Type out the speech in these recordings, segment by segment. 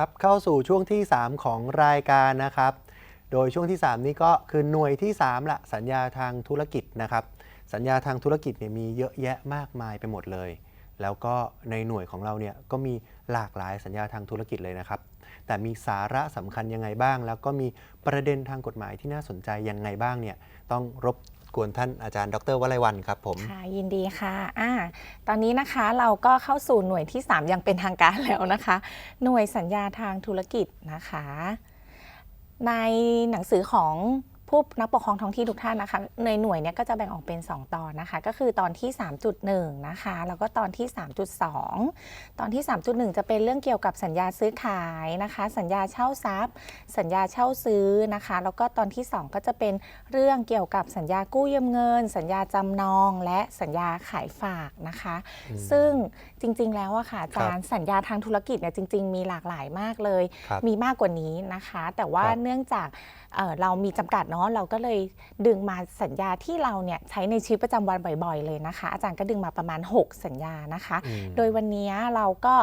ครับเข้าสู่ช่วงที่ 3 ของรายการนะครับ โดยช่วงที่ 3 นี้ก็คือหน่วยที่ 3 ละสัญญาทางธุรกิจนะครับ สัญญาทางธุรกิจเนี่ยมีเยอะแยะมากมายไปหมดเลย แล้วก็ในหน่วยของเราเนี่ยก็มีหลากหลายสัญญาทางธุรกิจเลยนะครับ แต่มีสาระสำคัญยังไงบ้าง แล้วก็มีประเด็นทางกฎหมายที่น่าสนใจยังไงบ้างเนี่ยต้องรบ กวนท่านอาจารย์ ดรวลัยวันครับผม ค่ะยินดีค่ะอ่าตอนนี้นะคะเราก็เข้าสู่หน่วยที่ 3 อย่างเป็นทางการแล้วนะคะ หน่วยสัญญาทางธุรกิจนะคะ ในหนังสือของ ผู้นักปกครองท้องที่ทุกท่านนะคะในหน่วยเนี้ยก็จะแบ่งออกเป็น 2 ตอนนะคะ ก็คือตอนที่ 3.1 นะคะ แล้วก็ตอนที่ 3.2 ตอนที่ 3.1 จะเป็นเรื่องเกี่ยวกับสัญญาซื้อขายนะคะ สัญญาเช่าทรัพย์ สัญญาเช่าซื้อนะคะ แล้วก็ตอนที่ 2 ก็จะเป็นเรื่องเกี่ยวกับสัญญากู้ยืมเงิน สัญญาจำนองและสัญญาขายฝากนะคะ ซึ่งจริง ๆ แล้วอะค่ะอาจารย์สัญญาทางธุรกิจเนี่ยจริง ๆ มีหลากหลายมากเลยครับมีมากกว่านี้นะคะ แต่ว่าครับเนื่องจากเอ่อเรามีจำกัดเนาะเราก็เลยดึงมาสัญญาที่เราเนี่ยใช้ในชีวิตประจำวันบ่อยๆ เลยนะคะ อาจารย์ก็ดึงมาประมาณ 6 สัญญานะคะอืมโดยวันนี้เราก็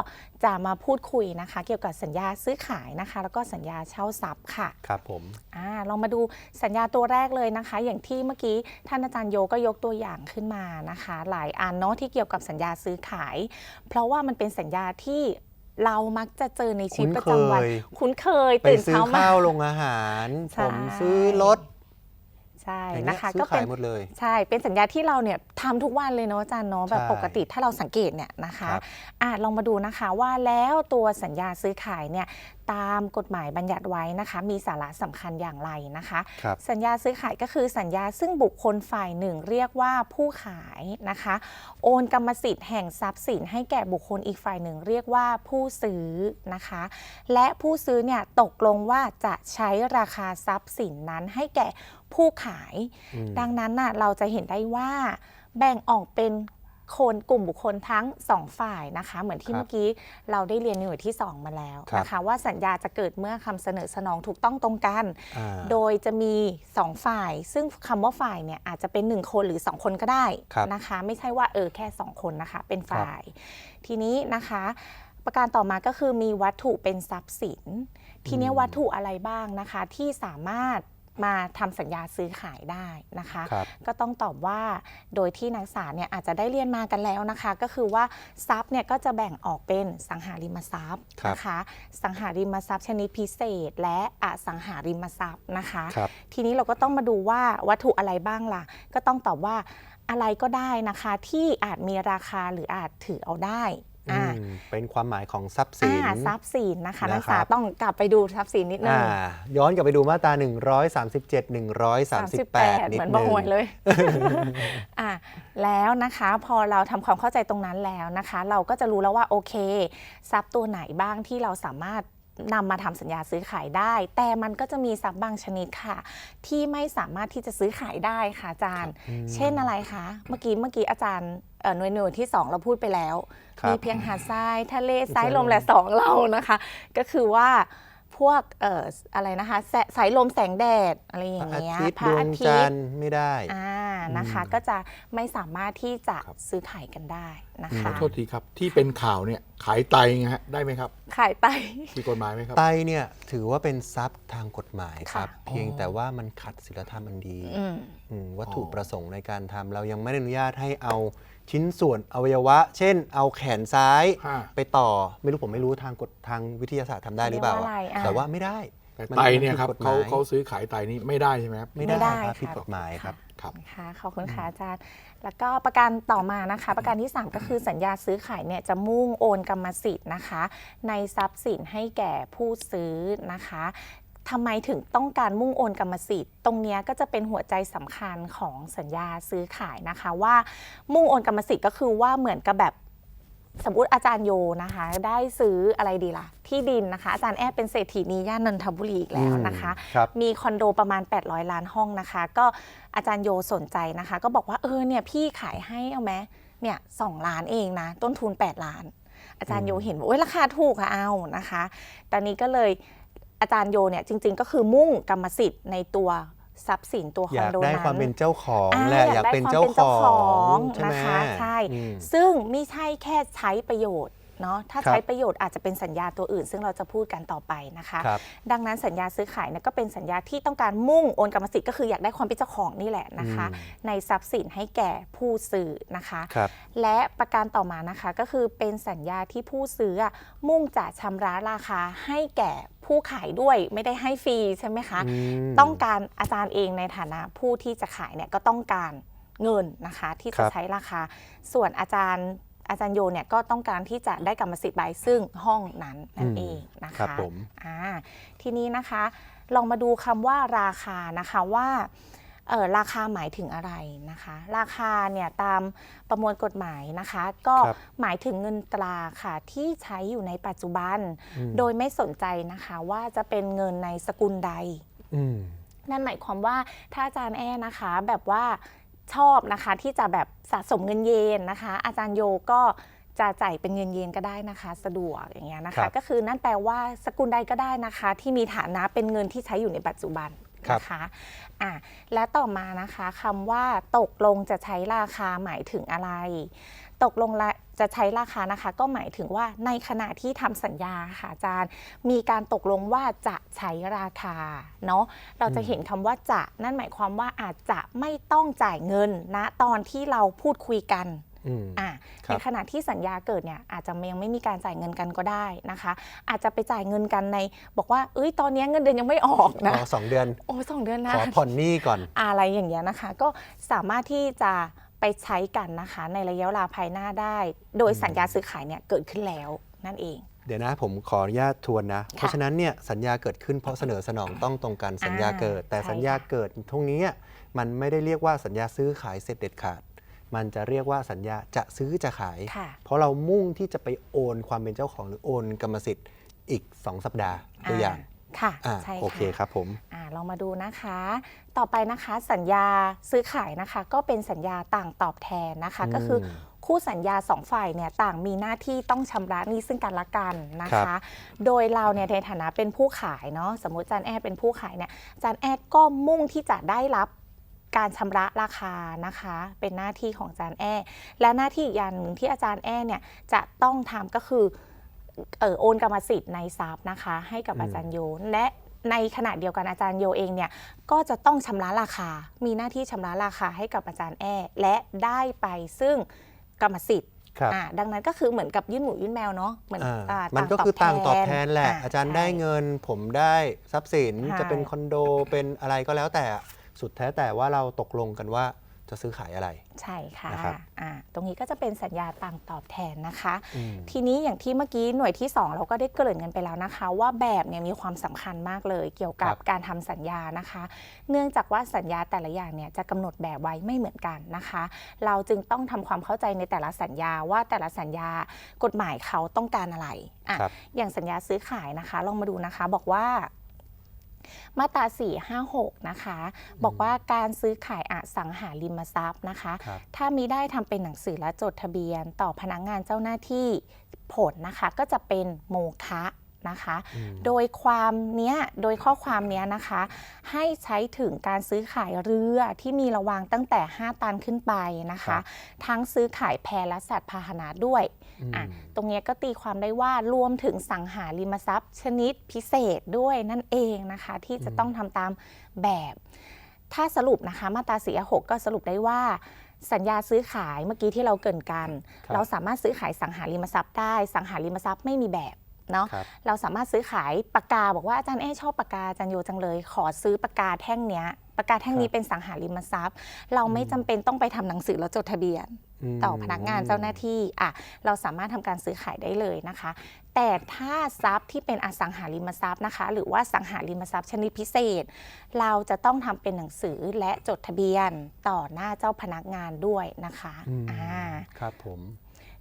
จะมาพูดคุยนะคะ เกี่ยวกับสัญญาซื้อขายนะคะ แล้วก็สัญญาเช่าทรัพย์ค่ะครับผมอ่าลองมาดูสัญญาตัวแรกเลยนะคะ อย่างที่เมื่อกี้ท่านอาจารย์โยก็ยกตัวอย่างขึ้นมานะคะ หลายอันเนาะที่เกี่ยวกับสัญญาซื้อขาย เพราะว่ามันเป็นสัญญาที่ เรามักจะเจอในชีวิตประจำวัน คุ้นเคยไปตื่นซื้อเช้ามา ข้าวลงอาหาร ใช่ ผมซื้อรถ ใช่อย่างเงี้นะยคะซื้ก็อเป็ขายนหมดเลยใช่เป็นสัญญาที่เราเนี่ยทำทุกวันเลยเนาะอาจารย์เนาะแบบใช่ปกติถ้าเราสังเกตเนี่ยนะคะครับอะลองมาดูนะคะว่าแล้วตัวสัญญาซื้อขายเนี่ยตามกฎหมายบัญญัติไว้นะคะ มีสาระสำคัญอย่างไรนะคะครับสัญญาซื้อขายก็คือสัญญาซึ่งบุคคลฝ่ายหนึ่งเรียกว่าผู้ขายนะคะ โอนกรรมสิทธิ์แห่งทรัพย์สิน ให้แก่บุคคลอีกฝ่ายหนึ่งเรียกว่าผู้ซื้อนะคะ และผู้ซื้อเนี่ยตกลงว่าจะใช้ราคาทรัพย์สินนั้นให้แก่ ผู้ขายอืมดังนั้นน่ะเราจะเห็นได้ว่าแบ่งออกเป็นคนกลุ่มบุคคลทั้งสองฝ่ายนะคะ เหมือนที่ครับเมื่อกี้เราได้เรียนในหน่วยที่ 2 มาแล้วนะคะ ว่าสัญญาจะเกิดเมื่อคำเสนอสนองถูกต้องตรงกันอ่าโดยจะมี 2 ฝ่าย ซึ่งคำว่าฝ่ายเนี่ยอาจจะเป็น 1 คนหรือ 2 คนก็ได้ครับนะคะ ไม่ใช่ว่าเออแค่ 2 คนนะคะ เป็นฝ่าย ทีนี้นะคะ ประการต่อมาก็คือมีวัตถุเป็นทรัพย์สิน ทีนี้อืมวัตถุอะไรบ้างนะคะที่สามารถ มาทำสัญญาซื้อขายได้นะคะครับก็ต้องตอบว่าโดยที่นักศึกษาเนี่ยอาจจะได้เรียนมากันแล้วนะคะ ก็คือว่าทรัพย์เนี่ยก็จะแบ่งออกเป็นสังหาริมทรัพย์ครับนะคะสังหาริมทรัพย์ชนิดพิเศษ และอสังหาริมทรัพย์นะคะครับทีนี้เราก็ต้องมาดูว่าวัตถุอะไรบ้างล่ะ ก็ต้องตอบว่าอะไรก็ได้นะคะที่อาจมีราคาหรืออาจถือเอาได้อือ่าม เป็นความหมายของทรัพย์สินอ่าทรัพย์สินนะคะนะครับนักศึกษาต้องกลับไปดูทรัพย์สินนิดนึอ่างย้อนกลับไปดูมาตรา 137 138 นิดเหมือนนึบอกงหวยเลยอะแล้วนะคะพอเราทำความเข้าใจตรงนั้นแล้วนะคะ เราก็จะรู้แล้วว่าโอเค ทรัพย์ตัวไหนบ้างที่เราสามารถ นำมาทำสัญญาซื้อขายได้ แต่มันก็จะมีทรัพย์บางชนิดค่ะ ที่ไม่สามารถที่จะซื้อขายได้ค่ะอาจารย์อืมเช่นอะไรคะ เมื่อกี้เมื่อกี้อาจารย์เอ่อหน่วยหน่วยที่ 2 เราพูดไปแล้ว ครับมีเพียงหาดทรายทะเลทรายใช่ลมและสองเรานะคะ ก็คือว่า พวกเอ่ออะไรนะคะแสสายลมแสงแดดอะไรอย่างอาเงี้ยทิตย์พดระวอางทิจัตนย์ทร์ไม่ได้ อ่านะคะอืมก็จะไม่สามารถที่จะครับ ซื้อขายกันได้นะขอคะโทษทีครับ ที่เป็นข่าวเนี่ยขายไตไงฮะได้ไหมครับขายไตมีกฎหมายไหมครับ ไตเนี่ยถือว่าเป็นทรัพย์ทางกฎหมายครับ ค่ะ เพียงแต่ว่ามันขัดศีลธรรมอันดีอืม อืมวัตถุอ๋อประสงค์ในการทำเรายังไม่ได้อนุญาตให้เอา ชิ้นส่วนอวัยวะ เช่น เอาแขนซ้ายห้าไปต่อไม่รู้ผมไม่รู้ทางกฎทางวิทยาศาสตร์ทำได้หรือเปล่า เรียกว่าอะไรอะ แต่ว่าไม่ได้แต่มันไตเนี่ยครับมันผิดกฎหเขามายเขาซื้อขายไตนี้ไม่ได้ใช่ไหมครับ ไม่ไม่ได้ได้ครับค่ะ ผิดกฎหมายครับ ครับนะคะขอบคุณค่ะอาจารย์ แล้วก็ประการต่อมานะคะ ประการที่ 3 ก็คือสัญญาซื้อขายเนี่ยจะมุ่งโอนกรรมสิทธิ์นะคะ ในทรัพย์สินให้แก่ผู้ซื้อนะคะ ทำไมถึงต้องการมุ่งโอนกรรมสิทธิ์ ตรงเนี้ยก็จะเป็นหัวใจสำคัญของสัญญาซื้อขายนะคะว่ามุ่งโอนกรรมสิทธิ์ก็คือว่าเหมือนกับแบบสมมติอาจารย์โยนะคะ ได้ซื้ออะไรดีล่ะ ที่ดินนะคะ อาจารย์แอดเป็นเศรษฐีนีย่านนนทบุรีอีกแล้วนะคะครับมีคอนโดประมาณ 800 ล้านห้องนะคะ ก็อาจารย์โยสนใจนะคะ ก็บอกว่าเออเนี่ยพี่ขายให้เอาไหมเนี่ยสองล้านเองนะ ต้นทุน 8 ล้าน อาจารย์โยเห็นว่าโอ้ยราคาถูกอะเอานะคะ ตอนนี้ก็เลย อาจารย์โยเนี่ยจริง ๆ ก็คือมุ่งกรรมสิทธิ์ในตัวทรัพย์สินตัวคออนยากโดได้นั้นความเป็นเจ้าของอ่าแหละอยากกอายได้เป็นความเจ้าเป็นขเจ้าอของงใช่ไหมนะคะใช่อืมซึ่งไม่ใช่แค่ใช้ประโยชน์ เนาะถ้าครับใช้ประโยชน์อาจจะเป็นสัญญาตัวอื่น ซึ่งเราจะพูดกันต่อไปนะคะ ครับ ดังนั้นสัญญาซื้อขายเนี่ยก็เป็นสัญญาที่ต้องการมุ่งโอนกรรมสิทธิ์ก็คืออยากได้ความเป็นเจ้าของนี่แหละนะคะ อืม ในทรัพย์สินให้แก่ผู้ซื้อนะคะ ครับ และประการต่อมานะคะก็คือเป็นสัญญาที่ผู้ซื้ออะมุ่งจะชำระราคาให้แก่ผู้ขายด้วยไม่ได้ให้ฟรีใช่ไหมคะ อืม ต้องการอาจารย์เองในฐานะผู้ที่จะขายเนี่ยก็ต้องการเงินนะคะ ที่ครัจะบ ใช้ราคา ส่วนอาจารย์ อาจารย์โยเนี่ยก็ต้องการที่จะได้กรรมสิทธิ์ใบซึ่งห้องนั้นนั่นเองนะคะครับผมอ่าทีนี้นะคะลองมาดูคำว่าราคานะคะว่าเออราคาหมายถึงอะไรนะคะ ราคาเนี่ยตามประมวลกฎหมายนะคะ ก็ครับหมายถึงเงินตราค่ะที่ใช้อยู่ในปัจจุบันอืมโดยไม่สนใจนะคะว่าจะเป็นเงินในสกุลใดอืมนั่นหมายความว่าถ้าอาจารย์แอ้นะคะ แบบว่า ชอบนะคะที่จะแบบสะสมเงินเยนนะคะ อาจารย์โยก็จะจ่ายเป็นเงินเยนก็ได้นะคะ สะดวกอย่างเงี้ยนะครัคะ บ ก็คือนั่นแปลว่าสกุลใดก็ได้นะคะ ที่มีฐานะเป็นเงินที่ใช้อยู่ในปัจจุบันครับนะคะอะและต่อมานะคะคำว่าตกลงจะใช้ราคาหมายถึงอะไร ตกลงละจะใช้ราคานะคะ ก็หมายถึงว่าในขณะที่ทำสัญญาค่ะอาจารย์ มีการตกลงว่าจะใช้ราคาเนาะเราจะเห็นคำว่าจะนั่นหมายความว่าอาจจะไม่ต้องจ่ายเงินณตอนที่เราพูดคุยกันอืมอะครับในขณะที่สัญญาเกิดเนี่ยอาจจะยังไม่มีการจ่ายเงินกันก็ได้นะคะ อาจจะไปจ่ายเงินกันใน บอกว่าเอ้ยตอนนี้เงินเดือนยังไม่ออกนะขอสองเดือนโอ้สองเดือนขนะอผ่อนหนี้ก่อนอะไรอย่างเงี้ยนะคะ ก็สามารถที่จะ ไปใช้กันนะคะ ในระยะเวลาภายหน้าได้ โดยสัญญาซื้อขายเนี่ยเกิดขึ้นแล้วนั่นเอง เดี๋ยวนะผมขออนุญาตทวนนะ เพราะฉะนั้นเนี่ยสัญญาเกิดขึ้นเพราะเสนอสนองต้องตรงกันสัญญาเกิด แต่ใช่สัญญาค่ะเกิดตรงนี้อะมันไม่ได้เรียกว่าสัญญาซื้อขายเสร็จเด็ดขาด มันจะเรียกว่าสัญญาจะซื้อจะขายค่ะเพราะเรามุ่งที่จะไปโอนความเป็นเจ้าของหรือโอนกรรมสิทธิ์อีก 2 สัปดาห์ตัวอย่าง ค่ะอ่าใช่โอเคค่ะ ครับผม อ่าลองมาดูนะคะ ต่อไปนะคะสัญญาซื้อขายนะคะ ก็เป็นสัญญาต่างตอบแทนนะคะ อืมก็คือคู่สัญญาสองฝ่ายเนี่ยต่างมีหน้าที่ต้องชำระหนี้ซึ่งกันและกันนะครัคะ บ โดยเราเนี่ยในฐานะเป็นผู้ขายเนาะสมมติอาจารย์แอดเป็นผู้ขายเนี่ยอาจารย์แอดก็มุ่งที่จะได้รับการชำระราคานะคะ เป็นหน้าที่ของอาจารย์แอดและหน้าที่อีกอย่างหนึ่งที่อาจารย์แอดเนี่ยจะต้องทำก็คือเออ โอนกรรมสิทธิ์ในทรัพย์นะคะ ให้กับอืมอาจารย์โยและในขณะเดียวกันอาจารย์โยเองเนี่ยก็จะต้องชำระราคา มีหน้าที่ชำระราคาให้กับอาจารย์แอ้และได้ไปซึ่งกรรมสิทธิ์ครับอ่าดังนั้นก็คือเหมือนกับยื่นหมูยื่นแมวเนาะเหมือนอ่าอ่ามันก็คือต่างตอบแทนแหละาอาจารย์ใช่ได้เงิน ผมได้ทรัพย์สินใช่จะเป็นคอนโดเป็นอะไรก็แล้วแต่สุดแท้แต่ว่าเราตกลงกันว่า จะซื้อขายอะไร ใช่ค่ะนะครับอ่าตรงนี้ก็จะเป็นสัญญาต่างตอบแทนนะคะ อืม ทีนี้อย่างที่เมื่อกี้หน่วยที่ 2 เราก็ได้เกริ่นกันไปแล้วนะคะ ว่าแบบเนี่ยมีความสำคัญมากเลยเกี่ยวกับครับ การทำสัญญานะคะ เนื่องจากว่าสัญญาแต่ละอย่างเนี่ยจะกำหนดแบบไว้ไม่เหมือนกันนะคะ เราจึงต้องทำความเข้าใจในแต่ละสัญญาว่าแต่ละสัญญากฎหมายเขาต้องการอะไรอะ ครับ อย่างสัญญาซื้อขายนะคะ ลองมาดูนะคะ บอกว่า มาตรา 456 นะคะ บอกว่าการซื้อขายอสังหาริมทรัพย์นะคะ ครับ ถ้ามีได้ทำเป็นหนังสือและจดทะเบียน ต่อพนักงานเจ้าหน้าที่ผลนะคะ ก็จะเป็นโมฆะ นะคะอืมโดยความเนี้ยโดยข้อความเนี้ยนะคะ ให้ใช้ถึงการซื้อขายเรือที่มีระวางตั้งแต่ 5 ตันขึ้นไปนะครัคะบทั้งซื้อขายแพและสัตว์พาหนะด้วยอืมอะตรงเนี้ยก็ตีความได้ว่ารวมถึงสังหาริมทรัพย์ ชนิดพิเศษด้วยนั่นเองนะคะ ที่จะต้องทำตามแบบ ถ้าสรุปนะคะมาตราสี่หกก็สรุปได้ว่าสัญญาซื้อขายเมื่อกี้ที่เราเกรินกันครับเราสามารถซื้อขายสังหาริมทรัพย์ได้ สังหาริมทรัพย์ไม่มีแบบ เนาะครับเราสามารถซื้อขายปากกา บอกว่าอาจารย์เอ้ชอบปากกาอาจารย์โยจังเลย ขอซื้อปากกาแท่งเนี้ยปากกาแท่งนี้ครับเป็นสังหาริมทรัพย์ เราไม่จำเป็นต้องไปทำหนังสือแล้วจดทะเบียน มต่อพนักงานเจ้าหน้าที่อะเราสามารถทำการซื้อขายได้เลยนะคะ แต่ถ้าทรัพย์ที่เป็นอสังหาริมทรัพย์นะคะ หรือว่าสังหาริมทรัพย์ชนิดพิเศษ เราจะต้องทำเป็นหนังสือและจดทะเบียนต่อหน้าเจ้าพนักงานด้วยนะคะอืมอ่า ครับผม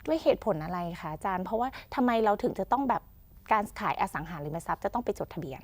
ด้วยเหตุผลอะไรคะอาจารย์ เพราะว่าทำไมเราถึงจะต้องแบบ การขายอสังหาริมทรัพย์จะต้องไปจดทะเบียน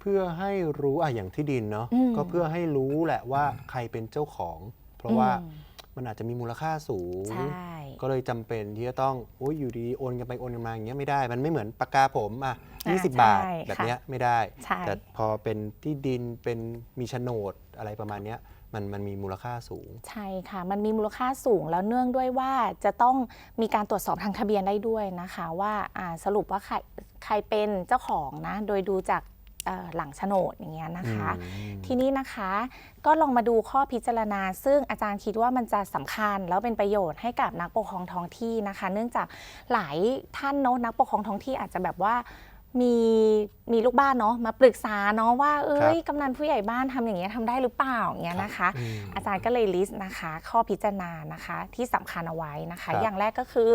เพื่อให้รู้อะอย่างที่ดินเนาะอืม ก็เพื่อให้รู้แหละว่าใครเป็นเจ้าของ เพราะว่าอืมมันอาจจะมีมูลค่าสูง ใช่ ก็เลยจำเป็นที่จะต้องโอ้ยอยู่ดีโอนกันไปโอนกันมาอย่างเงี้ยไม่ได้ มันไม่เหมือนปากกาผมอะอ่า20 บาทใช่แบบค่ะเนี้ยไม่ได้ ใช่ แต่พอเป็นที่ดินเป็นมีโฉนดอะไรประมาณเนี้ย มันมันมีมูลค่าสูง ใช่ค่ะ มันมีมูลค่าสูงแล้วเนื่องด้วยว่าจะต้องมีการตรวจสอบทางทะเบียนได้ด้วยนะคะ ว่าอ่าสรุปว่าใครใครเป็นเจ้าของนะ โดยดูจากเอ่อหลังโฉนดอย่างเงี้ยนะคะอืมทีนี้นะคะก็ลองมาดูข้อพิจารณา ซึ่งอาจารย์คิดว่ามันจะสำคัญ แล้วเป็นประโยชน์ให้กับนักปกครองท้องที่นะคะ เนื่องจากหลายท่านเนาะนักปกครองท้องที่อาจจะแบบว่า มีมีลูกบ้านเนาะมาปรึกษาเนาะว่าเอ้ยกำนันผู้ใหญ่บ้านทำอย่างเงี้ยทำได้หรือเปล่าอย่างเงี้ยนะคะอืมอาจารย์ก็เลยลิสต์นะคะ ข้อพิจารณานะคะที่สำคัญเอาไว้นะคะครับอย่างแรกก็คือ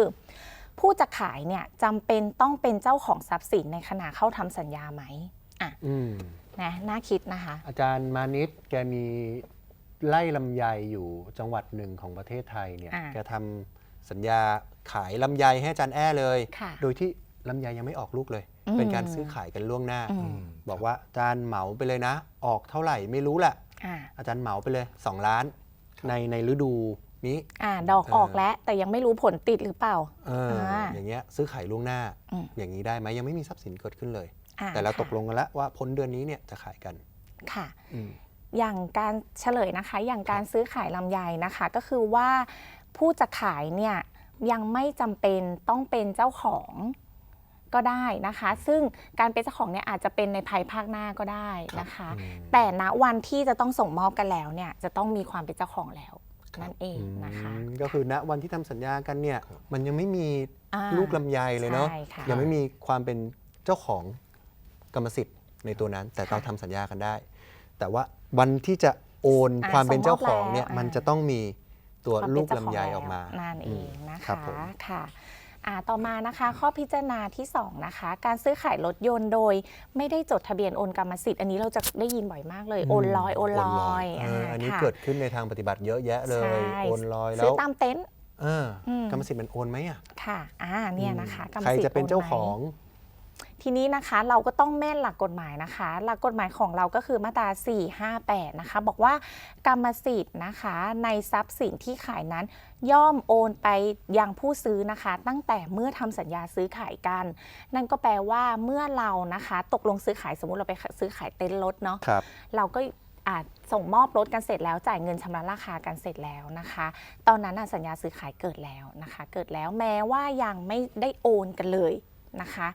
ผู้จะขายเนี่ยจำเป็นต้องเป็นเจ้าของทรัพย์สินในขณะเข้าทำสัญญาไหมอะอืมนะน่าคิดนะคะ อาจารย์มานิดแกมีไล่ลำไยอยู่จังหวัดหนึ่งของประเทศไทยเนี่ยอ่าแกทำสัญญาขายลำไยให้อาจารย์แอ้เลยค่ะโดยที่ลำไยยังไม่ออกลูกเลยอืม เป็นการซื้อขายกันล่วงหน้าอืมบอกว่าอาจารย์เหมาไปเลยนะ ออกเท่าไหร่ไม่รู้แหละอ่าอาจารย์เหมาไปเลย 2 ล้าน ในในฤดูนี้อ่าดอกเออออกแล้ว แต่ยังไม่รู้ผลติดหรือเปล่าเอออาอย่างเงี้ยซื้อขายล่วงหน้าอืมอย่างนี้ได้ไหมยังไม่มีทรัพย์สินเกิดขึ้นเลยอ่าแต่เราค่ะตกลงกันแล้วว่าพ้นเดือนนี้เนี่ยจะขายกันค่ะอืมอย่างการเฉลยนะคะ อย่างการซื้อขายลำไยนะคะ ก็คือว่าผู้จะขายเนี่ยยังไม่จำเป็นต้องเป็นเจ้าของ ก็ได้นะคะ ซึ่งการเป็นเจ้าของเนี่ยอาจจะเป็นในภายภาคหน้าก็ได้นะคะอืมแต่ณวันที่จะต้องส่งมอบกันแล้วเนี่ยจะต้องมีความเป็นเจ้าของแล้วนั่นเองนะคะอืมก็คือณวันที่ทำสัญญากันเนี่ยมันยังไม่มีอ่าลูกลำไยเลยเนาะใช่ค่ะยังไม่มีความเป็นเจ้าของกรรมสิทธิ์ในตัวนั้น แต่ค่ะเราทำสัญญากันได้ แต่ว่าวันที่จะโอนอ่าความเป็นเจ้าของส่งมอบแล้วเนี่ยอ่ามัมันจะต้องมีตัวความลูเป็นกเจ้าขลำองไยแล้วออกมานั่นเองนะครัคะบผมค่ะอ่า ต่อมานะคะข้อพิจารณาที่2นะคะการซื้อขายรถยนต์โดย ไม่ได้จดทะเบียนโอนกรรมสิทธิ์อันนี้เราจะได้ยินบ่อยมากเลยโอนลอยโอนลอยเอออันนี้ค่ะเกิดขึ้นในทางปฏิบัติเยอะแยะเลยใช่โอนลอยแล้ซื้อวตามเต็นท์เอออมกรรมสิทธิ์มันโอนไหมอะค่ะอ่าเนี่ยนะคะกรรมใครสิทธิ์จะเป็นเจ้าโไหมของ ทีนี้นะคะเราก็ต้องแม่นหลักกฎหมายนะคะ หลักกฎหมายของเราก็คือมาตรา 458 นะคะ บอกว่ากรรมสิทธิ์นะคะในทรัพย์สินที่ขายนั้น ย่อมโอนไปยังผู้ซื้อนะคะ ตั้งแต่เมื่อทำสัญญาซื้อขายกัน นั่นก็แปลว่าเมื่อเรานะคะ ตกลงซื้อขายสมมุติเราไปซื้อขายเต็นท์รถเนาะครับเราก็อาจส่งมอบรถกันเสร็จแล้วจ่ายเงินชำระราคากันเสร็จแล้วนะคะ ตอนนั้นน่ะสัญญาซื้อขายเกิดแล้วนะคะ เกิดแล้วแม้ว่ายังไม่ได้โอนกันเลยนะคะ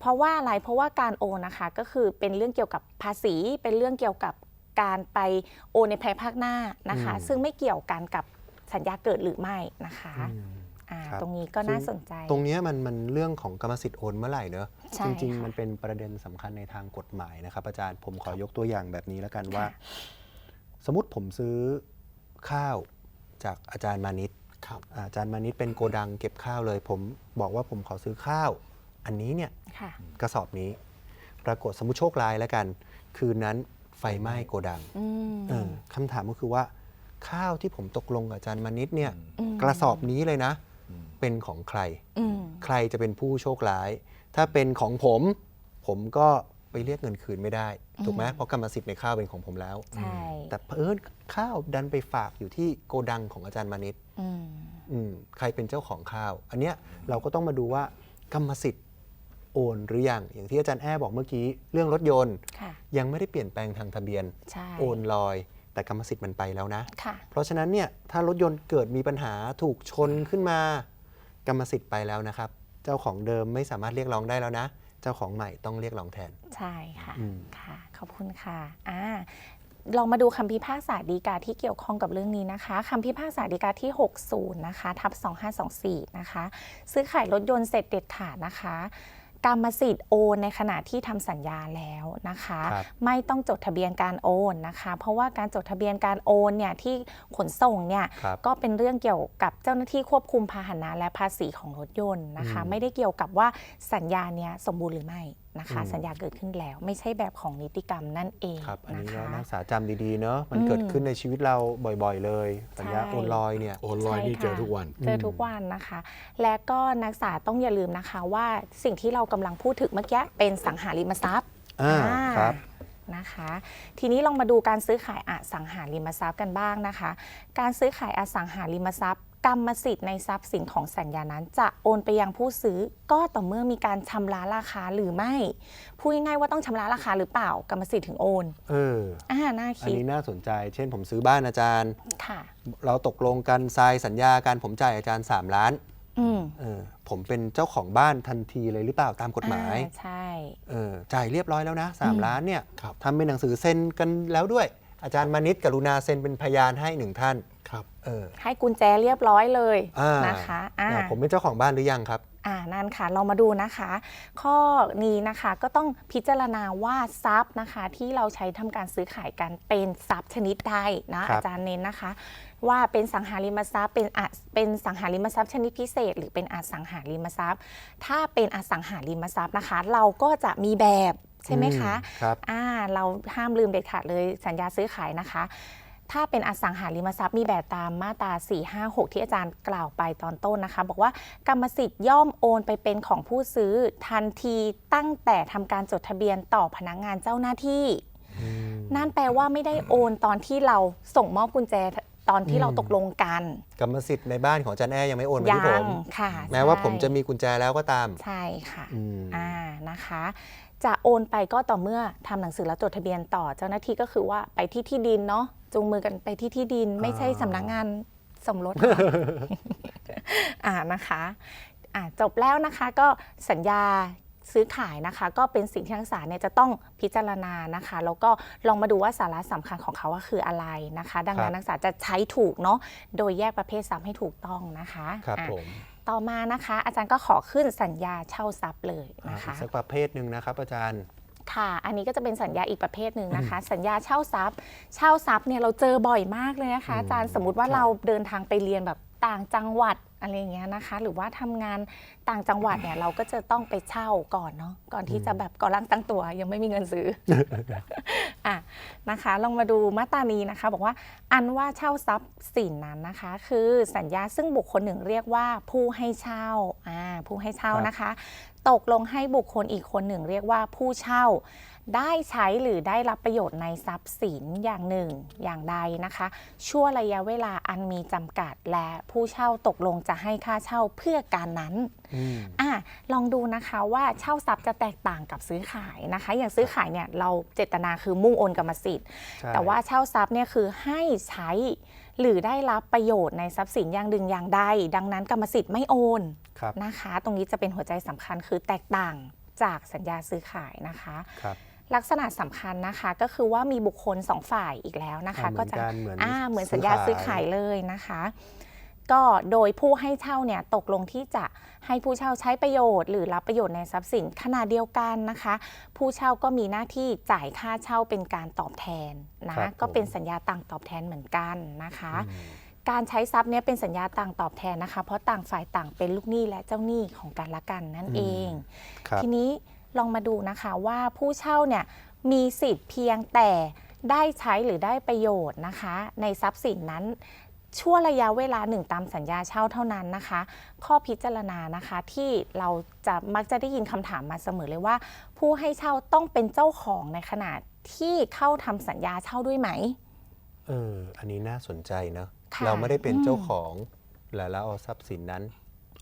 เพราะว่าอะไรเพราะว่าการโอนนะคะก็คือเป็นเรื่องเกี่ยวกับภาษี เป็นเรื่องเกี่ยวกับการไปโอนในภายภาคหน้านะคะอืมซึ่งไม่เกี่ยวกันกับสัญญาเกิดหรือไม่นะคะอืมอ่าครับตรงนี้ก็น่าซึ่งสนใจ ตรงเนี้ยมันมันเรื่องของกรรมสิทธิ์โอนเมื่อไหร่เนอะใช่จริงค่ะๆมันเป็นประเด็นสำคัญในทางกฎหมายนะครับ อาจารย์ผมขอยกตัวอย่างแบบนี้แล้วกันว่าค่ะสมมติผมซื้อข้าวจากอาจารย์มานิตครับอาจารย์มานิตเป็นโกดังเก็บข้าวเลย ผมบอกว่าผมขอซื้อข้าว อันนี้เนี่ยค่ะกระสอบนี้ ปรากฏสมมติโชคร้ายแล้วกัน คืนนั้นไฟไหม้โกดังอืมเออคำถามก็คือว่า ข้าวที่ผมตกลงกับอาจารย์มานิตเนี่ยอืมกระสอบนี้เลยนะอืมเป็นของใครอืมใครจะเป็นผู้โชคร้าย ถ้าเป็นของผม ผมก็ไปเรียกเงินคืนไม่ได้ ถูกไหมอืมเพราะกรรมสิทธิ์ในข้าวเป็นของผมแล้วใช่แต่เพิ่นข้าวดันไปฝากอยู่ที่โกดังของอาจารย์มานิตอืมอืมใครเป็นเจ้าของข้าว อันเนี้ยเราก็ต้องมาดูว่ากรรมสิทธิ์ โอนหรือยังอย่างที่อาจารย์แอ้บอกเมื่อกี้เรื่องรถยนต์ค่ะยังไม่ได้เปลี่ยนแปลงทางทะเบียนใช่โอนลอย แต่กรรมสิทธิ์มันไปแล้วนะค่ะเพราะฉะนั้นเนี่ยถ้ารถยนต์เกิดมีปัญหาถูกชนขึ้นมา กรรมสิทธิ์ไปแล้วนะครับ เจ้าของเดิมไม่สามารถเรียกร้องได้แล้วนะ เจ้าของใหม่ต้องเรียกร้องแทน ใช่ค่ะอืมค่ะ ขอบคุณค่ะอ่าลองมาดูคำพิพากษาฎีกาที่เกี่ยวข้องกับเรื่องนี้นะคะคำพิพากษาฎีกาที่ 60 นะคะ ทับ 2524 นะคะ ซื้อขายรถยนต์เสร็จเด็ดขาดนะคะ กรรมสิทธิ์โอนในขณะที่ทำสัญญาแล้วนะคะครับไม่ต้องจดทะเบียนการโอนนะคะ เพราะว่าการจดทะเบียนการโอนเนี่ยที่ขนส่งเนี่ยครับก็เป็นเรื่องเกี่ยวกับเจ้าหน้าที่ควบคุมพาหนะและภาษีของรถยนต์นะคะอืมไม่ได้เกี่ยวกับว่าสัญญาเนี่ยสมบูรณ์หรือไม่ นะคะอืมสัญญาเกิดขึ้นแล้ว ไม่ใช่แบบของนิติกรรมนั่นเองครับอันนะนี้ก็คะนักศึกษาจำดีๆเนอะมันอืมเกิดขึ้นในชีวิตเราบ่อยๆ เลย สัญญาใช่โอนลอยเนี่ย โอนลอยนี่ใช่เจอค่ะทุกวัน เจอทุกวันนะคะ และก็นักศึกษาต้องอย่าลืมนะคะ ว่าสิ่งที่เรากำลังพูดถึงเมื่อกี้เป็นสังหาริมทรัพย์อ่าอ่าครับนะคะทีนี้ลองมาดูการซื้อขายอสังหาริมทรัพย์กันบ้างนะคะ การซื้อขายอสังหาริมทรัพย์ก รรมสิทธิ์ในทรัพย์สินของสัญญานั้น จะโอนไปยังผู้ซื้อก็ต่อเมื่อมีการชำระราคาหรือไม่พูดง่ายๆว่าต้องชำระราคาหรือเปล่ากรรมสิทธิ์ถึงโอน เอออ่าน่าอันคิดนี้น่าสนใจ เช่นผมซื้อบ้านอาจารย์ ค่ะ เราตกลงกันทรายสัญญาการผมจ่ายอาจารย์ 3 ล้านอืมเออผมเป็นเจ้าของบ้านทันทีเลยหรือเปล่าตามกฎหมายอ่ใช่เออจ่ายเรียบร้อยแล้วนะ3ล้านเนี่ยครับทำเป็นหนังสือเซ็นกันแล้วด้วย อาจารย์มานิดกรุณาเซ็นเป็นพยานให้หนึ่งท่านครับเออ ให้กุญแจเรียบร้อยเลยอ่านะคะอ่าอ่าผมเป็นเจ้าของบ้านหรือยังครับอ่านั่นค่ะเรามาดูนะคะ ข้อนี้นะคะก็ต้องพิจารณาว่าทรัพย์นะคะ ที่เราใช้ทำการซื้อขายกันเป็นทรัพย์ชนิดใดนะครับอาจารย์เน้นนะคะ ว่าเป็นสังหาริมทรัพย์เป็นอะเป็นสังหาริมทรัพย์ชนิดพิเศษ หรือเป็นอสังหาริมทรัพย์ ถ้าเป็นอสังหาริมทรัพย์นะคะ เราก็จะมีแบบใช่ไหมคะอืมครับอ่าเราห้ามลืมเด็ดขาดเลยสัญญาซื้อขายนะคะ ถ้าเป็นอสังหาริมทรัพย์มีแบบตามมาตรา 4 5 6 ที่อาจารย์กล่าวไปตอนต้นนะคะ บอกว่ากรรมสิทธิ์ย่อมโอนไปเป็นของผู้ซื้อทันทีตั้งแต่ทำการจดทะเบียนต่อพนักงานเจ้าหน้าที่ นั่นแปลว่าไม่ได้โอนตอนที่เราส่งมอบกุญแจตอนที่เราตกลงกัน กรรมสิทธิ์ในบ้านของอาจารย์แอร์ยังไม่โอนมายัที่ผมค่ะ แม้ว่าใช่ผมจะมีกุญแจแล้วก็ตาม ใช่ค่ะอืมอ่านะคะ จะโอนไปก็ต่อเมื่อทำหนังสือแล้วจดทะเบียนต่อเจ้าหน้าที่ก็คือว่าไปที่ที่ดินเนาะ จูงมือกันไปที่ที่ดิน ไม่ใช่สำนักงานสมรสค่ะอ่านะคะอ่าจบแล้วนะคะก็สัญญาซื้อขายนะคะ ก็เป็นสิ่งที่นักศึกษาเนี่ยจะต้องพิจารณานะคะ แล้วก็ลองมาดูว่าสาระสำคัญของเขาว่าคืออะไรนะคะ ดังนั้นครับนักศึกษาจะใช้ถูกเนาะโดยแยกประเภททรัพย์ให้ถูกต้องนะคะครับอะผมต่อมานะคะ อาจารย์ก็ขอขึ้นสัญญาเช่าทรัพย์เลยอ่านะคะอีกสักประเภทหนึ่งนะครับ อาจารย์ ค่ะ อันนี้ก็จะเป็นสัญญาอีกประเภทหนึ่งนะคะ สัญญาเช่าทรัพย์ เช่าทรัพย์เนี่ยเราเจอบ่อยมากเลยนะคะอืมอาจารย์สมมุติว่าครับเราเดินทางไปเรียนแบบต่างจังหวัดอะไรอย่างเงี้ยนะคะ หรือว่าทำงานต่างจังหวัดเนี่ยเราก็จะต้องไปเช่าก่อนเนาะก่อนที่จะแบบก่อร่างตั้งตัว ยังไม่มีเงินซื้ออะนะคะลองมาดูมาตรานี้นะคะ บอกว่าอันว่าเช่าทรัพย์สินนั้นนะคะ คือสัญญาซึ่งบุคคลหนึ่งเรียกว่าผู้ให้เช่าอ่าผู้ให้เช่าครับนะคะ ตกลงให้บุคคลอีกคนหนึ่งเรียกว่าผู้เช่า ได้ใช้หรือได้รับประโยชน์ในทรัพย์สินอย่างหนึ่งอย่างใดนะคะ ชั่วระยะเวลาอันมีจำกัดและผู้เช่าตกลงจะให้ค่าเช่าเพื่อการนั้นอืมอะลองดูนะคะว่าเช่าทรัพย์จะแตกต่างกับซื้อขายนะคะ อย่างซื้อขายเนี่ยเราเจตนาคือมุ่งโอนกรรมสิทธิ์ใช่แต่ว่าเช่าทรัพย์เนี่ยคือให้ใช้ หรือได้รับประโยชน์ในทรัพย์สินอย่างหนึ่งอย่างใด ดังนั้นกรรมสิทธิ์ไม่โอนครับนะคะ ตรงนี้จะเป็นหัวใจสำคัญคือแตกต่างจากสัญญาซื้อขายนะคะครับลักษณะสำคัญนะคะก็คือว่ามีบุคคลสองฝ่ายอีกแล้วนะคะอ่าเหมืก็อนจะกันเหมือนอ่าเหมือนซื้สัญอญาขายซื้อขายเลยนะคะ ก็โดยผู้ให้เช่าเนี่ยตกลงที่จะให้ผู้เช่าใช้ประโยชน์ หรือรับประโยชน์ในทรัพย์สินขนาดเดียวกันนะคะ ผู้เช่าก็มีหน้าที่จ่ายค่าเช่าเป็นการตอบแทนนะครับก็เป็นผมสัญญาต่างตอบแทนเหมือนกันนะคะอืมการใช้ทรัพย์เนี่ยเป็นสัญญาต่างตอบแทนนะคะ เพราะต่างฝ่ายต่างเป็นลูกหนี้และเจ้าหนี้ของกันและกันนั่นเองครับทีนี้ลองมาดูนะคะว่าผู้เช่าเนี่ยมีสิทธิ์เพียงแต่ได้ใช้หรือได้ประโยชน์นะคะ ในทรัพย์สินนั้น ชั่วระยะเวลาหนึ่งตามสัญญาเช่าเท่านั้นนะคะ ข้อพิจารณานะคะที่เราจะมักจะได้ยินคำถามมาเสมอเลยว่า ผู้ให้เช่าต้องเป็นเจ้าของในขณะที่เข้าทำสัญญาเช่าด้วยไหมเอออันนี้น่าสนใจเนอะค่ะเราไม่ได้เป็นอืมเจ้าของแล้วเราเอาทรัพย์สินนั้น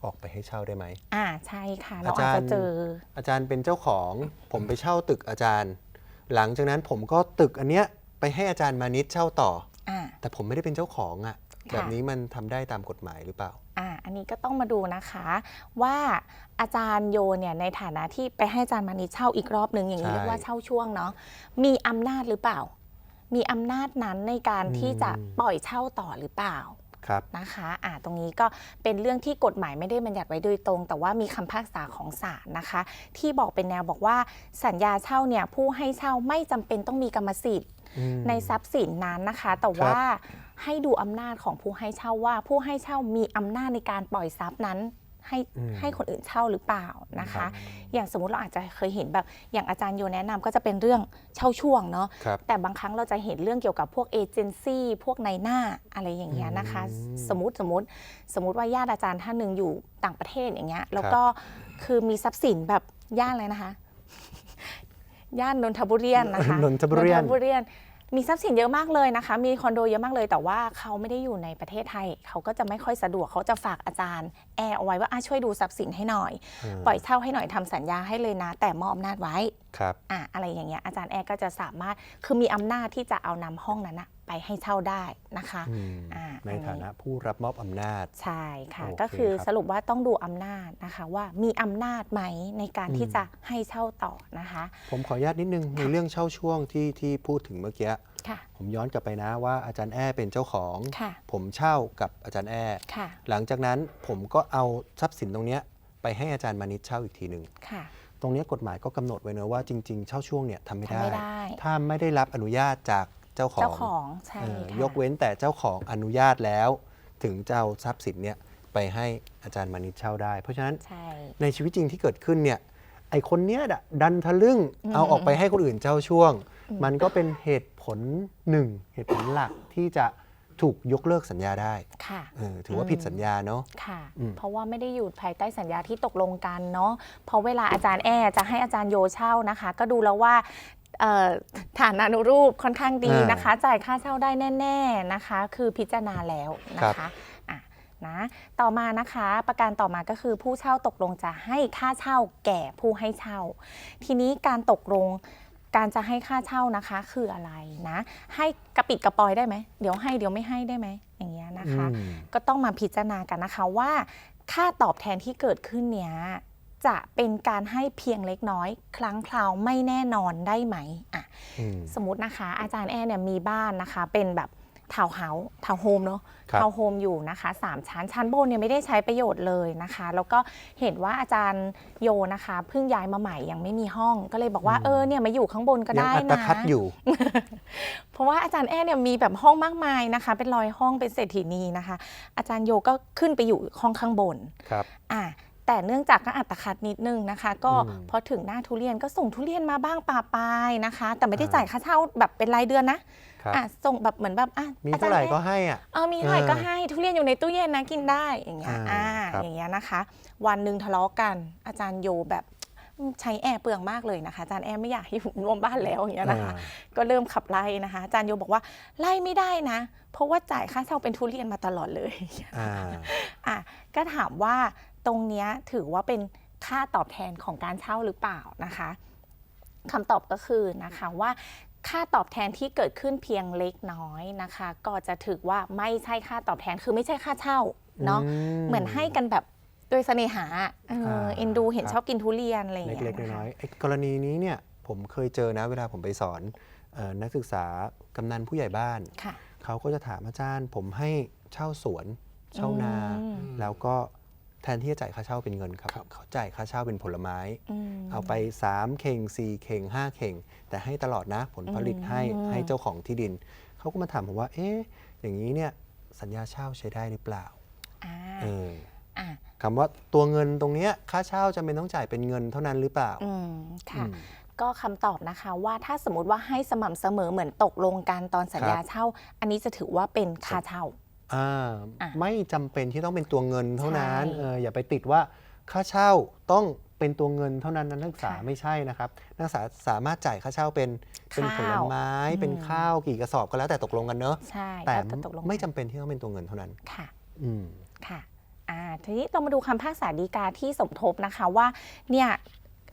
ออกไปให้เช่าได้ไหมอ่าใช่ค่ะเราอาอาจาจรย์จะเจอ อาจารย์เป็นเจ้าของ ผมไปเช่าตึกอาจารย์ หลังจากนั้นผมก็ตึกอันเนี้ยไปให้อาจารย์มานิดเช่าต่ออ่าแต่ผมไม่ได้เป็นเจ้าของอะ่ะค่ะ แบบนี้มันทำได้ตามกฎหมายหรือเปล่าอ่าอันนี้ก็ต้องมาดูนะคะ ว่าอาจารย์โยเนี่ยในฐานะที่ไปให้อาจารย์มานิดเช่าอีกรอบหนึ่งอย่างนี้ใช่เรียกว่าเช่าช่วงเนาะมีอำนาจหรือเปล่า มีอำนาจนั้นในการที่จะปล่อยเช่าต่อหรือเปล่าครับนะคะอ่าตรงนี้ก็เป็นเรื่องที่กฎหมายไม่ได้บัญญัติไว้โดยตรง แต่ว่ามีคำพิพากษาของศาลนะคะ ที่บอกเป็นแนวบอกว่าสัญญาเช่าเนี่ยผู้ให้เช่าไม่จำเป็นต้องมีกรรมสิทธิ์อืมในทรัพย์สินนั้นนะคะ แต่ว่า ให้ดูอำนาจของผู้ให้เช่าว่า ผู้ให้เช่ามีอำนาจในการปล่อยทรัพย์นั้นให้อืมให้คนอื่นเช่าหรือเปล่านะครัคะบอย่างสมมุติเราอาจจะเคยเห็นแบบอย่างอาจารย์โยแนะนำก็จะเป็นเรื่องเช่าช่วงเนาะครับแต่บางครั้งเราจะเห็นเรื่องเกี่ยวกับพวกเอเจนซี่พวกในหน้าอะไรอย่างเงี้ยนะคะอืมสมมติสมมติสมมติว่าญาติอาจารย์ท่านหนึ่งอยู่ต่างประเทศอย่างเงี้ยแล้วก็คือมีทรัพย์สินแบบย่านอะไรนะคะ ย่านนนทบุรีนะคะนนทบุรีนนทบุรี มีทรัพย์สินเยอะมากเลยนะคะ มีคอนโดเยอะมากเลย แต่ว่าเขาไม่ได้อยู่ในประเทศไทย เขาก็จะไม่ค่อยสะดวก เขาจะฝากอาจารย์แอร์เอาไว้ว่าอะช่วยดูทรัพย์สินให้หน่อย ปล่อยเช่าให้หน่อยทำสัญญาให้เลยนะ แต่มอบอำนาจไว้ ครับ อะอะไรอย่างเงี้ย อาจารย์แอร์ก็จะสามารถ คือมีอำนาจที่จะเอานำห้องนั้นนะ ไปให้เช่าได้นะคะอืมอ่าในอันนี้ฐานะผู้รับมอบอำนาจ ใช่ค่ะโอเคก็คือครับสรุปว่าต้องดูอำนาจนะคะ ว่ามีอำนาจไหมในการที่อืมจะให้เช่าต่อนะคะ ผมขออนุญาตนิดนึงในเรื่องเช่าช่วงที่ที่พูดถึงเมื่อกี้ค่ะผมย้อนกลับไปนะว่าอาจารย์แอ้เป็นเจ้าของค่ะผมเช่ากับอาจารย์แอ้ค่ะหลังจากนั้นผมก็เอาทรัพย์สินตรงเนี้ยไปให้อาจารย์มานิดเช่าอีกทีหนึ่งค่ะตรงเนี้ยกฎหมายก็กำหนดไว้เนอะว่าจริง ๆ เช่าช่วงเนี่ยทำไม่ทำได้ไม่ได้ ถ้าไม่ได้รับอนุญาตจาก เจ้าของเจ้าของใช่เออค่ะยกเว้นแต่เจ้าของอนุญาตแล้ว ถึงจะเอาทรัพย์สินเนี่ยไปให้อาจารย์มานิดเช่าได้ เพราะฉะนั้นใช่ ในชีวิตจริงที่เกิดขึ้นเนี่ยไอคนเนี้ยน่ะดันทะลึ่งอืมเอาออกไปให้คนอื่นเจ้าช่วง อืม มันก็เป็นเหตุผลหนึ่งเหตุผลหลักที่จะถูกยกเลิกสัญญาได้ค่ะ เออถือว่าผิดสัญญาเนาะ ค่ะ อืมเพราะว่าไม่ได้อยู่ภายใต้สัญญาที่ตกลงกันเนาะเพราะเวลาอาจารย์แอร์จะให้อาจารย์โยเช่านะคะ ก็ดูแล้วว่าเอ่อ ฐานานุรูปค่อนข้างดีนะคะ จ่ายค่าเช่าได้แน่ ๆนะคะ คือพิจารณาแล้วนะคะอะนะต่อมานะคะประการต่อมาก็คือผู้เช่าตกลงจะให้ค่าเช่าแก่ผู้ให้เช่า ทีนี้การตกลงการจะให้ค่าเช่านะคะคืออะไรนะ ให้กระปิดกระปอยได้ไหมเดี๋ยวให้เดี๋ยวไม่ให้ได้ไหมอย่างเงี้ยนะคะอืมก็ต้องมาพิจารณากันนะคะว่า ค่าตอบแทนที่เกิดขึ้นเนี้ย จะเป็นการให้เพียงเล็กน้อย ครั้งคราวไม่แน่นอนได้ไหมอะอืมสมมตินะคะ อาจารย์แอร์เนี่ยมีบ้านนะคะ เป็นแบบทาวน์เฮาส์ทาวน์โฮมเนาะครับทาวน์โฮมอยู่นะคะสามชั้นชั้นบนเนี่ยไม่ได้ใช้ประโยชน์เลยนะคะ แล้วก็เห็นว่าอาจารย์โยนะคะเพิ่งย้ายมาใหม่ยังไม่มีห้องก็เลยบอกว่าเออเนี่ยมาอยู่ข้างบนก็ยังได้อัตนะคัดอยู่ เพราะว่าอาจารย์แอ้เนี่ยมีแบบห้องมากมายนะคะ เป็นร้อยห้องเป็นเศรษฐีนีนะคะ อาจารย์โยก็ขึ้นไปอยู่ห้องข้างบนครับอะ แต่เนื่องจากก็อัตคัดนิดนึงนะคะ ก็อืม พอถึงหน้าทุเรียนก็ส่งทุเรียนมาบ้างปาปายนะคะ แต่ไม่ได้อ่าจ่ายค่าเช่าแบบเป็นรายเดือนนะครับอะส่งแบบเหมือนแบบอะมีอจเท่าไหร่แอ้ก็ให้อะ เออมีเท่าไหร่เออก็ให้ทุเรียนอยู่ในตู้เย็นนะกินได้อย่างเงี้ยอ่าอ่าครับ อย่างเงี้ยนะคะ วันหนึ่งทะเลาะกัน อาจารย์โยแบบใช้แอร์เปลืองมากเลยนะคะอาจารย์แอร์ไม่อยากให้อยู่ร่วมบ้านแล้วอย่างเงี้ยนะคะอ่าก็เริ่มขับไล่นะคะอาจารย์โยบอกว่าไล่ไม่ได้นะ เพราะว่าจ่ายค่าเช่าเป็นทุเรียนมาตลอดเลย อ่าอะก็ถามว่า ตรงเนี้ยถือว่าเป็นค่าตอบแทนของการเช่าหรือเปล่านะคะคำตอบก็คือนะคะว่าค่าตอบแทนที่เกิดขึ้นเพียงเล็กน้อยนะคะ ก็จะถือว่าไม่ใช่ค่าตอบแทนคือไม่ใช่ค่าเช่าเนาะอืมเหมือนให้กันแบบโดยเสน่หาเอออาเอ็นดูเห็นครับชอบกินทุเรียนอะไรอย่างเงี้ยเล็กๆนะคะน้อยๆไอ้กรณีนี้เนี่ยผมเคยเจอนะเวลาผมไปสอนเออนักศึกษากำนันผู้ใหญ่บ้านค่ะเขาก็จะถามอาจารย์ ผมให้เช่าสวน เช่านาอืมแล้วก็ แทนที่จะจ่ายค่าเช่าเป็นเงินครับครับเขาจ่ายค่าเช่าเป็นผลไม้มเอาไป 3 เข่ง 4 เข่ง 5 เข่ง แต่ให้ตลอดนะผลผลิตให้อืมให้เจ้าของที่ดิน เขาก็มาถามผมว่า เอ๊ะอย่างนี้เนี่ยสัญญาเช่าใช้ได้หรือเปล่าอ่าเอออะคำว่าตัวเงินตรงเนี้ยค่าเช่าจำเป็นต้องจ่ายเป็นเงินเท่านั้นหรือเปล่าอืมค่ะอืมก็คำตอบนะคะว่าถ้าสมมติว่าให้สม่ำเสมอเหมือนตกลงกันตอนสัญญาครับเช่า อันนี้จะถือว่าเป็นค่าเช่า อ่าอะไม่จำเป็นที่ต้องเป็นตัวเงินเท่านั้นใช่เอออย่าไปติดว่าค่าเช่าต้องเป็นตัวเงินเท่านั้นนักศึกษาค่ะไม่ใช่นะครับ นักศึกษาสามารถจ่ายค่าเช่าเป็นเป็นผข้าวลไม้อืม เป็นข้าวกี่กระสอบก็แล้วแต่ตกลงกันเนอะใช่แต่ก็ตกลงไม่กันจำเป็นที่ต้องเป็นตัวเงินเท่านั้น ค่ะ อืม ค่ะอ่าทีนี้เรามาดูคำพิพากษาฎีกาที่สมทบนะคะว่าเนี่ย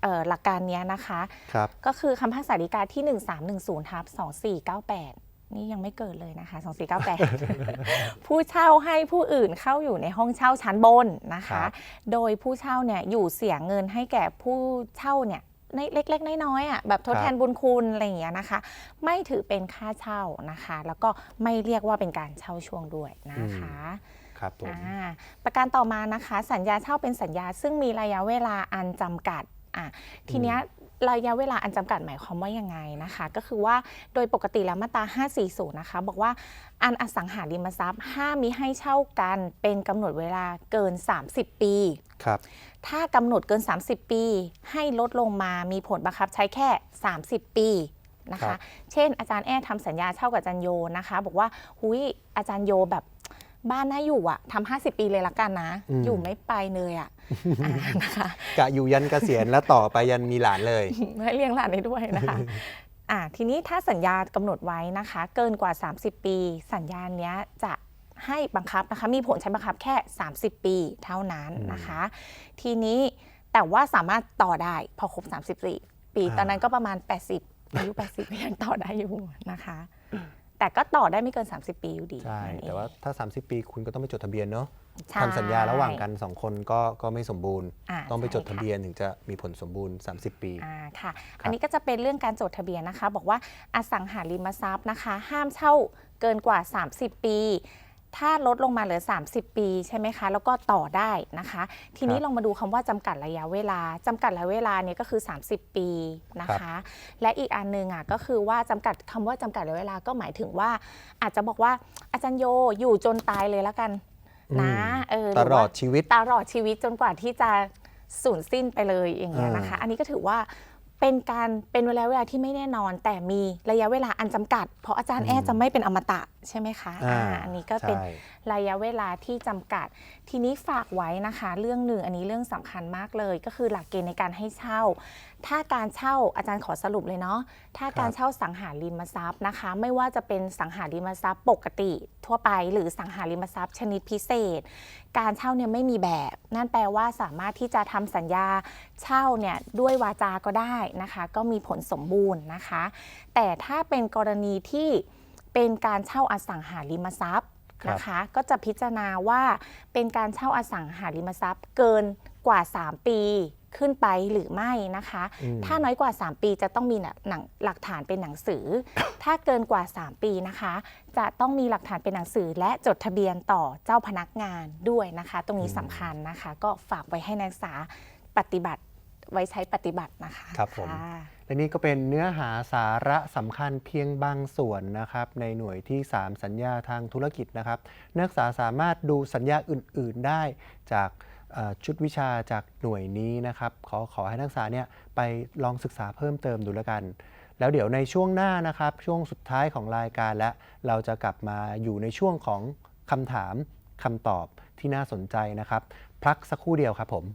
เอ่อหลักการเนี้ยนะคะ ครับ ก็คือคำพิพากษาฎีกาที่ 1310ทับ2498 นี่ยังไม่เกิดเลยนะคะ2498 ผู้เช่าให้ผู้อื่นเข้าอยู่ในห้องเช่าชั้นบนนะครัคะ บ โดยผู้เช่าเนี่ยอยู่เสียเงินให้แก่ผู้เช่าเนี่ยในเล็กๆ น้อยๆอะแบบทดแทนบุญคุณอะไรอย่างเงี้ยนะคะ ไม่ถือเป็นค่าเช่านะคะ แล้วก็ไม่เรียกว่าเป็นการเช่าช่วงด้วยนะคะ ครับผม อ่าประการต่อมานะคะ สัญญาเช่าเป็นสัญญาซึ่งมีระยะเวลาอันจำกัดอะทีเนี้ย ระยะเวลาอันจำกัดหมายความว่ายังไงนะคะ ก็คือว่าโดยปกติแล้วมาตรา 540 นะคะ บอกว่าอันอสังหาริมทรัพย์ห้ามมิให้เช่ากันเป็นกำหนดเวลาเกิน 30 ปีครับถ้ากำหนดเกิน 30 ปี ให้ลดลงมามีผลบังคับใช้แค่ 30 ปีนะครัคะบเช่น อาจารย์แอ้ทำสัญญาเช่ากับอาจารย์โยนะคะ บอกว่าหุยอาจารย์โยแบบ บ้านน่าอยู่อะทำ50ปีเลยละกันนะอยู่ไม่ไปเลยอะอ่านะคะ กะอยู่ยันเกษียณแล้วต่อไปยันมีหลานเลย ให้เลี้ยงหลานได้ด้วยนะคะ อ่าทีนี้ถ้าสัญญากำหนดไว้นะคะ เกินกว่า 30 ปี สัญญาเนี้ยจะให้บังคับนะคะ มีผลใช้บังคับแค่ 30 ปีเท่านั้นนะคะ ทีนี้แต่ว่าสามารถต่อได้พอครบ 34 ปี อ่า ตอนนั้นก็ประมาณ 80อายุ80ก็ยังต่อได้อยู่นะคะ แต่ก็ต่อได้ไม่เกิน 30 ปีอยู่ดีใช่ นั่นเอง แต่ว่าถ้า 30 ปีคุณก็ต้องไปจดทะเบียนเนาะใช่ทำสัญญาระหว่างกัน 2 คนก็ก็ไม่สมบูรณ์อ่าต้องไปจดใช่ทะค่ะ เบียนถึงจะมีผลสมบูรณ์ 30 ปี อ่าค่ะครับอันนี้ก็จะเป็นเรื่องการจดทะเบียนนะคะ บอกว่าอสังหาริมทรัพย์นะคะ ห้ามเช่าเกินกว่า 30 ปี ถ้าลดลงมาเหลือ 30 ปีใช่ไหมคะ แล้วก็ต่อได้นะคะ ทีนี้ครับลองมาดูคำว่าจำกัดระยะเวลาจำกัดระยะเวลาเนี่ยก็คือ 30 ปีนะคะ และอีกอันหนึงอะก็คือว่าจำกัดคำว่าจำกัดระยะเวลาก็หมายถึงว่า อาจจะบอกว่าอาจารย์โยอยู่จนตายเลยแล้วกันนะเออหตรือลว่าอดชีวิตตลอดชีวิตจนกว่าที่จะสูญสิ้นไปเลยอย่างเงี้ยนะคะอ่าอันนี้ก็ถือว่าเป็นการเป็นระยะเวลาที่ไม่แน่นอน แต่มีระยะเวลาอันจำกัด เพราะอาจารย์แอร์จะไม่เป็นอมตะ ใช่ไหมคะอ่าอ่าอันนี้ก็เป็นใช่ ระยะเวลาที่จำกัด ทีนี้ฝากไว้นะคะ เรื่องหนึ่งอันนี้เรื่องสำคัญมากเลย ก็คือหลักเกณฑ์ในการให้เช่า ถ้าการเช่าอาจารย์ขอสรุปเลยเนาะถ้าการเช่าสังหาริมทรัพย์นะคะ ไม่ว่าจะเป็นสังหาริมทรัพย์ปกติ ทั่วไปหรือสังหาริมทรัพย์ชนิดพิเศษ การเช่าเนี่ยไม่มีแบบ นั่นแปลว่าสามารถที่จะทำสัญญาเช่าเนี่ยด้วยวาจาก็ได้นะคะ ก็มีผลสมบูรณ์นะคะ แต่ถ้าเป็นกรณีที่ เป็นการเช่าอสังหาริมทรัพย์ครับนะคะก็จะพิจารณาว่าเป็นการเช่าอสังหาริมทรัพย์ เกินกว่า 3 ปีขึ้นไปหรือไม่นะคะอืมถ้าน้อยกว่า 3 ปีจะต้องมีหนังหนังหลักฐานเป็นหนังสือ ถ้าเกินกว่า 3 ปีนะคะ จะต้องมีหลักฐานเป็นหนังสือ และจดทะเบียนต่อเจ้าพนักงานด้วยนะคะ ตรงนี้สำคัญนะคะ ก็ฝากไว้ให้นักศึกษาปฏิบัติไว้ใช้ปฏิบัตินะคะครับผมค่ะ และนี่ก็เป็นเนื้อหาสาระสำคัญเพียงบางส่วนนะครับ ในหน่วยที่ 3 สัญญาทางธุรกิจนะครับ นักศึกษาสามารถดูสัญญาอื่น ๆ ได้จากชุดวิชาจากหน่วยนี้นะครับ ขอขอให้นักศึกษาเนี่ยไปลองศึกษาเพิ่มเติมดูแล้วกัน แล้วเดี๋ยวในช่วงหน้านะครับ ช่วงสุดท้ายของรายการและเราจะกลับมาอยู่ในช่วงของคำถามคำตอบที่น่าสนใจนะครับ พักสักครู่เดียวครับผม